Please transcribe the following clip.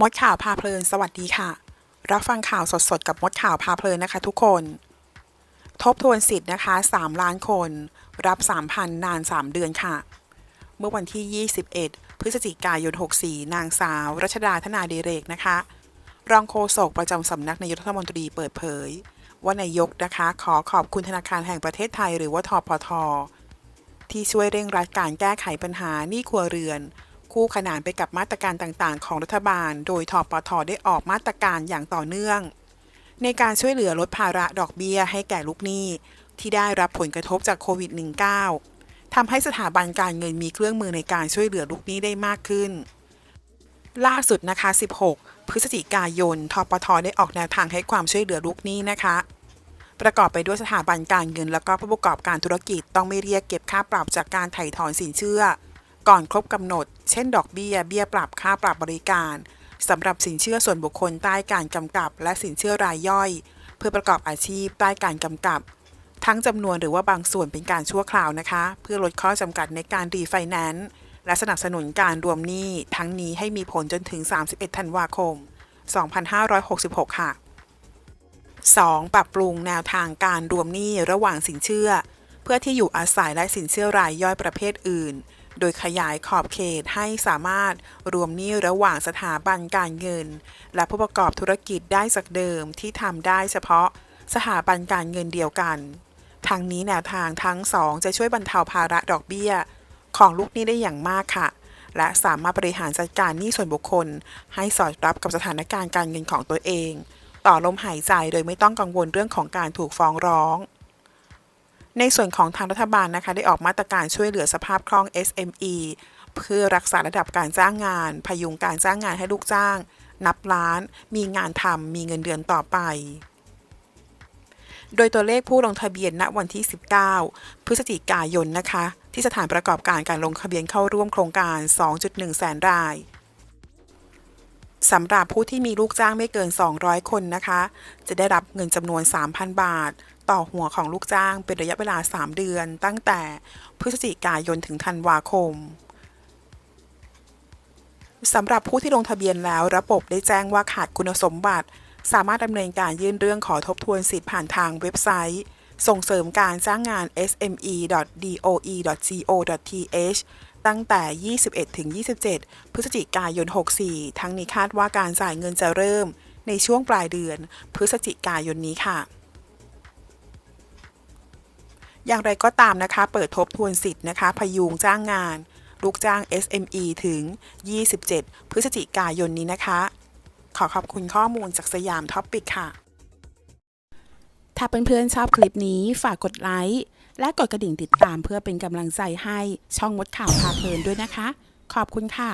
มดข่าวพาเพลิน สวัสดีค่ะ รับฟังข่าวสดๆ กับมดข่าวพาเพลินนะคะทุกคน ทบทวนสิทธิ์นะคะ 3 ล้านคน รับ 3,000 นาน 3 เดือนค่ะ เมื่อวันที่ 21 พฤศจิกายน 64 นางสาว รัชดาธนาเดเรกนะคะ รองโฆษกประจำสำนักนายกรัฐมนตรีเปิดเผย ว่านายกนะคะ ขอขอบคุณธนาคารแห่งประเทศไทยหรือว่าทปทที่ช่วยเร่งรัดการแก้ไขปัญหาหนี้ครัวเรือน คู่ขนานไปกับมาตรการต่างๆ ของรัฐบาล โดยทปทได้ออกมาตรการอย่างต่อเนื่อง ในการช่วยเหลือลดภาระดอกเบี้ยให้แก่ลูกหนี้ ที่ได้รับผลกระทบจากโควิด -19 ทำให้สถาบันการเงินมีเครื่องมือในการช่วยเหลือลูกหนี้ได้มากขึ้น ล่าสุดนะคะ 16 พฤศจิกายนทปทได้ออกแนวทางให้ความช่วยเหลือลูกหนี้นะคะประกอบไปด้วยสถาบันการเงิน และก็ผู้ประกอบการธุรกิจต้องไม่เรียกเก็บค่าปรับจากการไถ่ถอนสินเชื่อ ก่อนครบกำหนด เช่น ดอกเบี้ย เบี้ยปรับค่าปรับบริการสำหรับสินเชื่อส่วนบุคคลใต้การกำกับ และสินเชื่อรายย่อย เพื่อประกอบอาชีพใต้การกำกับ ทั้งจำนวนหรือว่าบางส่วนเป็นการชั่วคราวนะคะ เพื่อลดข้อจำกัดในการรีไฟแนนซ์และสนับสนุนการรวมหนี้ทั้งนี้ให้มีผลจนถึง 31 ธันวาคม 2566 ค่ะ 2. ปรับปรุงแนวทางการรวมหนี้ระหว่างสินเชื่อ เพื่อที่อยู่อาศัยและสินเชื่อรายย่อยประเภทอื่น โดยขยายขอบเขตให้สามารถรวมหนี้ระหว่างสถาบันการเงิน และผู้ประกอบธุรกิจได้จากเดิมที่ทำได้เฉพาะสถาบันการเงินเดียวกันทางนี้แนวทางทั้งสองจะช่วยบรรเทาภาระดอกเบี้ย ของลูกหนี้ได้อย่างมากค่ะ และสามารถบริหารจัดการหนี้ส่วนบุคคล ให้สอดรับกับสถานการณ์การเงินของตัวเอง ต่อลมหายใจโดยไม่ต้องกังวลเรื่องของการถูกฟ้องร้อง ในส่วนของทางรัฐบาลนะคะได้ออกมาตรการช่วยเหลือสภาพคล่อง SME เพื่อรักษาระดับการจ้างงาน พยุงการจ้างงานให้ลูกจ้าง นับล้าน มีงานทำมีเงินเดือนต่อไป โดยตัวเลขผู้ลงทะเบียนณวันที่ 19 พฤศจิกายนนะคะ ที่สถานประกอบการการลงทะเบียนเข้าร่วมโครงการ 2.1 แสนรายสำหรับผู้ที่มีลูกจ้างไม่เกิน 200 คนนะคะ จะได้รับเงินจำนวน 3,000 บาท ต่อหัวของลูกจ้างเป็นระยะเวลา 3 เดือน ตั้งแต่พฤศจิกายนถึงธันวาคมสำหรับผู้ที่ลงทะเบียนแล้วระบบได้แจ้งว่าขาดคุณสมบัติ สามารถดำเนินการยื่นเรื่องขอทบทวนสิทธิ์ผ่านทางเว็บไซต์ ส่งเสริมการจ้างงาน sme.doe.co.th ตั้งแต่ 21 ถึง 27 พฤศจิกายน 64 ทั้งนี้คาดว่าการจ่ายเงินจะเริ่มในช่วงปลายเดือนพฤศจิกายนนี้ค่ะ อย่างไรก็ตามนะคะ เปิดทบทวนสิทธิ์นะคะ พยุงจ้างงาน ลูกจ้าง SME ถึง 27 พฤศจิกายนนี้นะคะ ขอขอบคุณข้อมูลจากสยามท็อปปิกค่ะ ถ้าเพื่อนๆชอบคลิปนี้ฝากกดไลค์และกดกระดิ่งติดตามเพื่อเป็นกำลังใจให้ช่องมดข่าวพาเพลินด้วยนะคะ ขอบคุณค่ะ